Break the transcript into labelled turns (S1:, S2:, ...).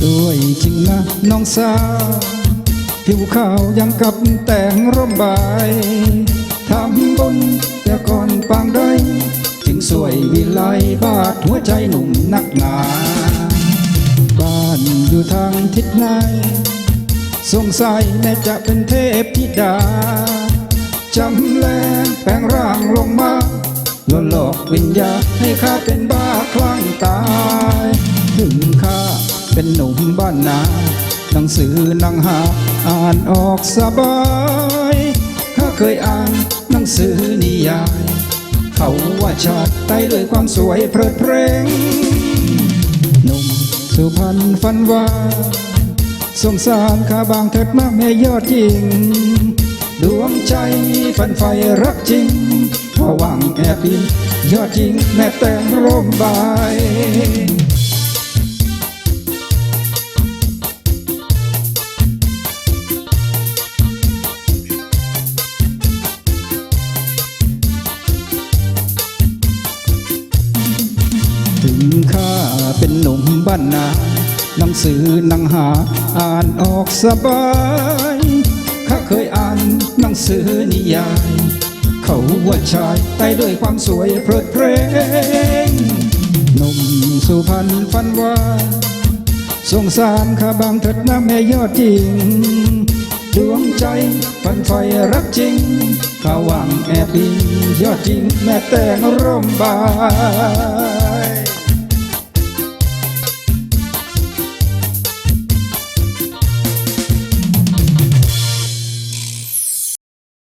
S1: สวยจริงนะน้องสาว ผิวขาวยังกับแต่งร่มใบทำบุญแต่ก่อนปางได้จึงสวยวิไลบาดหัวใจหนุ่มนักหนา บ้านอยู่ทางทิศไหนสงสัยแม่จะเป็นเทพธิดาจำแรงแปลงร่างลงมาหลอกหลอกวิญญาให้ข้าเป็นบ้าคลั่งตาย ถึงข้า เป็นหนุ่มบ้านนา หนังสือนังหาอ่านออกสบายข้าเคยอ่านหนังสือนิยาย เขาว่าชาติไต้ด้วยความสวยเพลิดเพลงหนุ่มสุพรรณฝันว่าสงสารข้าบางเถิดมากแม่ยอดยิงดวงใจฝันไฟรักจริงพอหวังแอบบินยอดจริงแม่แต่งร่มใบ ถึงข้าเป็นหนุ่มบ้านนาหนังสือหนังหาอ่านออกสบายข้าเคยอ่านหนังสือนิยาย เขาว่าชายไต้ด้วยความสวยเพลิดเพลงหนุ่มสุพรรณฝันว่าสงสารข้าบางเถิดนะแม่ยอดจริง ดวงใจฝันไฟรักจริงข้าหวังแอบบินยอดจริงแม่แต่งร่มบาน